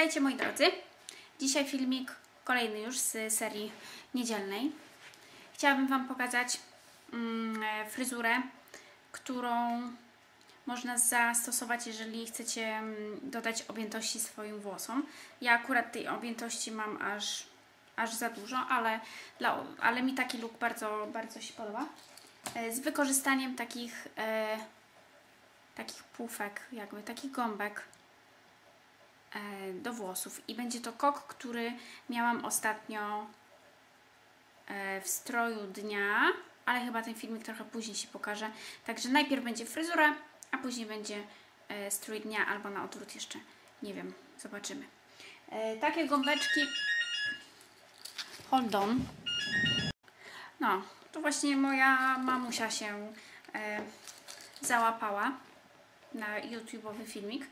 Witajcie moi drodzy. Dzisiaj filmik kolejny już z serii niedzielnej. Chciałabym Wam pokazać mm, e, fryzurę, którą można zastosować, jeżeli chcecie mm, dodać objętości swoim włosom. Ja akurat tej objętości mam aż, aż za dużo, ale, dla, ale mi taki look bardzo, bardzo się podoba. E, Z wykorzystaniem takich, e, takich pufek, jakby takich gąbek do włosów. I będzie to kok, który miałam ostatnio e, w stroju dnia, ale chyba ten filmik trochę później się pokaże. Także najpierw będzie fryzura, a później będzie e, strój dnia albo na odwrót jeszcze. Nie wiem, zobaczymy. E, takie gąbeczki hold on. No, to właśnie moja mamusia się e, załapała na YouTube'owy filmik.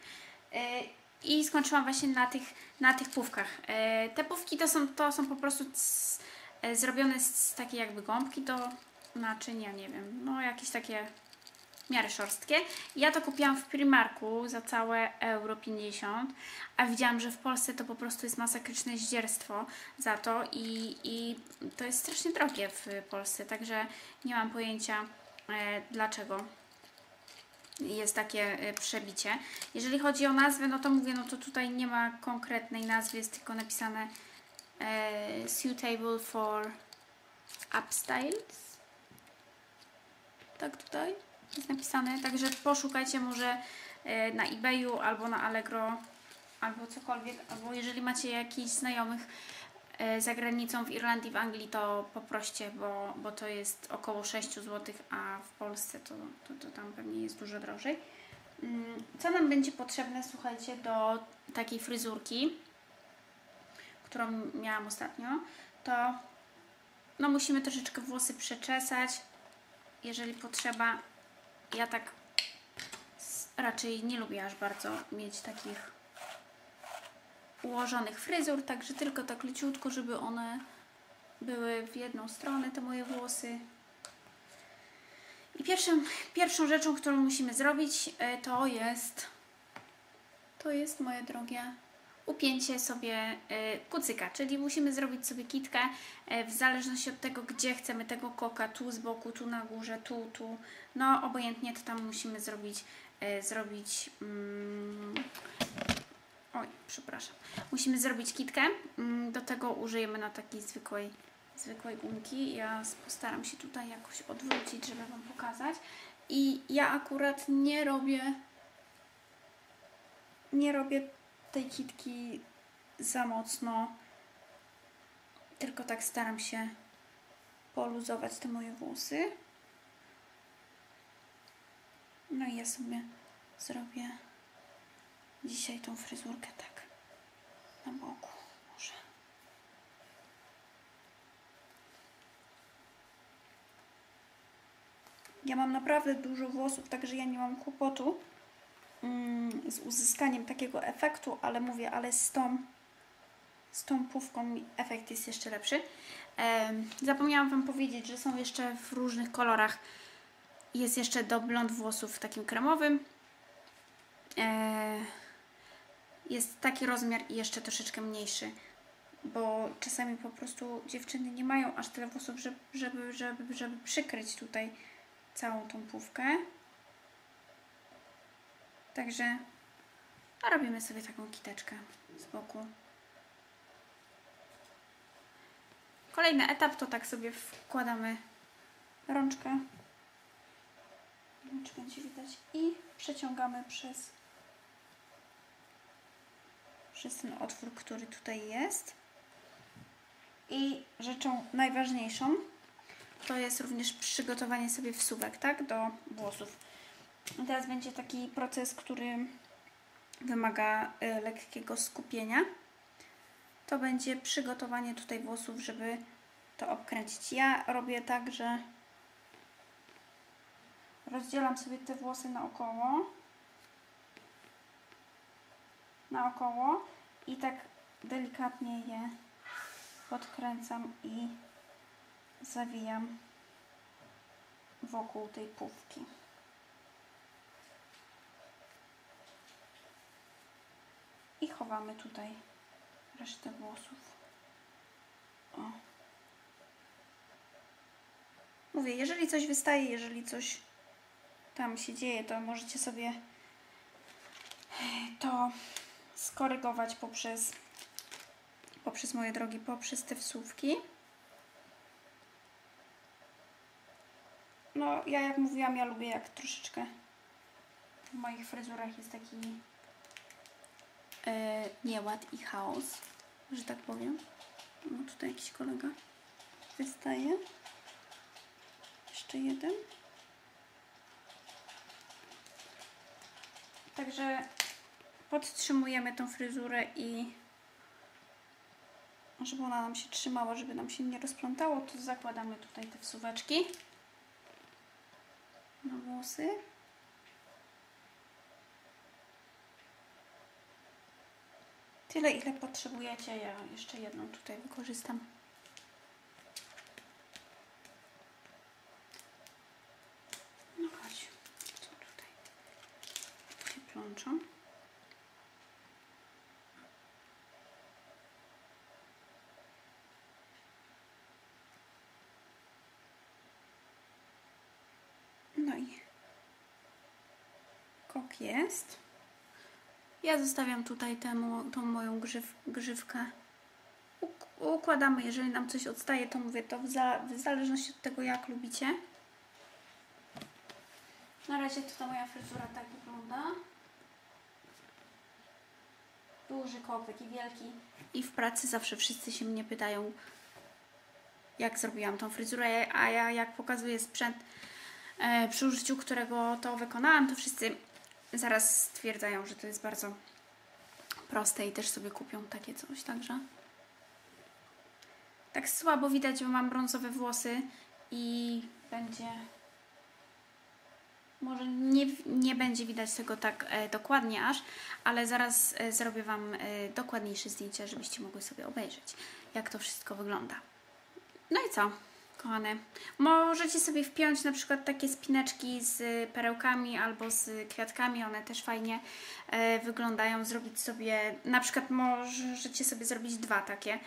I skończyłam właśnie na tych, na tych pówkach. E, te pówki to są, to są po prostu e, zrobione z, z takiej jakby gąbki do naczynia, nie wiem, no jakieś takie w miarę szorstkie. Ja to kupiłam w Primarku za całe euro 50, a widziałam, że w Polsce to po prostu jest masakryczne zdzierstwo za to i, i to jest strasznie drogie w Polsce, także nie mam pojęcia e, dlaczego jest takie e, przebicie. Jeżeli chodzi o nazwę, no to mówię, no to tutaj nie ma konkretnej nazwy, jest tylko napisane e, suitable for upstyles. Tak tutaj jest napisane, także poszukajcie może e, na eBayu albo na Allegro albo cokolwiek, albo jeżeli macie jakichś znajomych za granicą w Irlandii, w Anglii, to poproście, bo, bo to jest około 6 zł, a w Polsce to, to, to tam pewnie jest dużo drożej. Mm, Co nam będzie potrzebne, słuchajcie, do takiej fryzurki, którą miałam ostatnio, to no musimy troszeczkę włosy przeczesać, jeżeli potrzeba. Ja tak raczej nie lubię aż bardzo mieć takich ułożonych fryzur, także tylko tak leciutko, żeby one były w jedną stronę, te moje włosy. I pierwszą, pierwszą rzeczą, którą musimy zrobić, e, to jest to jest, moje drogie, upięcie sobie e, kucyka, czyli musimy zrobić sobie kitkę e, w zależności od tego, gdzie chcemy tego koka, tu z boku, tu na górze, tu, tu, no obojętnie to tam musimy zrobić, zrobić mm, oj, przepraszam, musimy zrobić kitkę, Mm, do tego użyjemy na takiej zwykłej zwykłej gumki, ja postaram się tutaj jakoś odwrócić, żeby Wam pokazać. I ja akurat nie robię nie robię tej kitki za mocno, tylko tak staram się poluzować te moje włosy. No i ja sobie zrobię dzisiaj tą fryzurkę tak na boku może. Ja mam naprawdę dużo włosów, także ja nie mam kłopotu mm, z uzyskaniem takiego efektu, ale mówię, ale z tą, z tą pówką efekt jest jeszcze lepszy. Zapomniałam Wam powiedzieć, że są jeszcze w różnych kolorach. Jest jeszcze do blond włosów takim kremowym. Jest taki rozmiar i jeszcze troszeczkę mniejszy, bo czasami po prostu dziewczyny nie mają aż tyle włosów, żeby, żeby, żeby, żeby przykryć tutaj całą tą pówkę. Także robimy sobie taką kiteczkę z boku. Kolejny etap to tak sobie wkładamy rączkę. Czy będzie widać. I przeciągamy przez, przez ten otwór, który tutaj jest. I rzeczą najważniejszą to jest również przygotowanie sobie wsówek, tak, do włosów. I teraz będzie taki proces, który wymaga y, lekkiego skupienia. To będzie przygotowanie tutaj włosów, żeby to obkręcić. Ja robię tak, że rozdzielam sobie te włosy naokoło. Naokoło i tak delikatnie je podkręcam i zawijam wokół tej pówki. I chowam schowamy tutaj resztę włosów. O. Mówię, jeżeli coś wystaje, jeżeli coś tam się dzieje, to możecie sobie to skorygować poprzez, poprzez moje drogi, poprzez te wsówki. No, ja jak mówiłam, ja lubię jak troszeczkę w moich fryzurach jest taki e, nieład i chaos, że tak powiem. No tutaj jakiś kolega wystaje. Jeszcze jeden. Także podtrzymujemy tą fryzurę i żeby ona nam się trzymała, żeby nam się nie rozplątało, to zakładamy tutaj te wsuweczki na włosy. Tyle, ile potrzebujecie. Ja jeszcze jedną tutaj wykorzystam. No chodź, co tutaj się plączą. No i kok jest. Ja zostawiam tutaj temu, tą moją grzyw, grzywkę. Uk- Układamy, jeżeli nam coś odstaje, to mówię to w, za, w zależności od tego, jak lubicie. Na razie to ta moja fryzura tak wygląda. Duży kok, taki wielki. I w pracy zawsze wszyscy się mnie pytają, jak zrobiłam tą fryzurę, a ja jak pokazuję sprzęt, e, przy użyciu którego to wykonałam, to wszyscy zaraz stwierdzają, że to jest bardzo proste i też sobie kupią takie coś, także tak słabo widać, bo mam brązowe włosy i będzie może nie, nie będzie widać tego tak e, dokładnie aż, ale zaraz e, zrobię Wam e, dokładniejsze zdjęcia, żebyście mogły sobie obejrzeć, jak to wszystko wygląda. No i co, kochane? Możecie sobie wpiąć na przykład takie spineczki z perełkami albo z kwiatkami, one też fajnie e, wyglądają. Zrobić sobie, na przykład możecie sobie zrobić dwa takie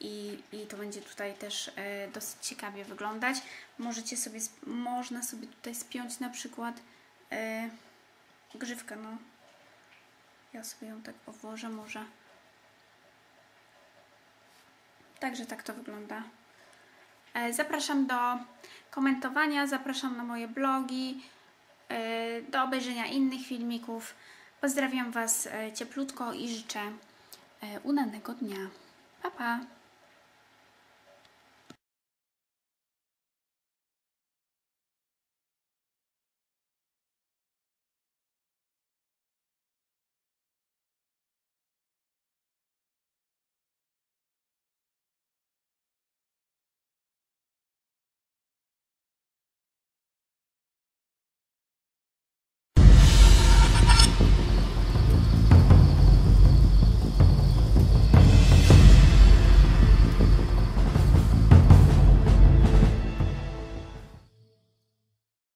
i, i to będzie tutaj też e, dosyć ciekawie wyglądać. Możecie sobie, można sobie tutaj spiąć na przykład e, grzywkę, no. Ja sobie ją tak położę może. Także tak to wygląda. E, Zapraszam do komentowania, zapraszam na moje blogi, e, do obejrzenia innych filmików. Pozdrawiam Was e, cieplutko i życzę udanego dnia. Pa, pa!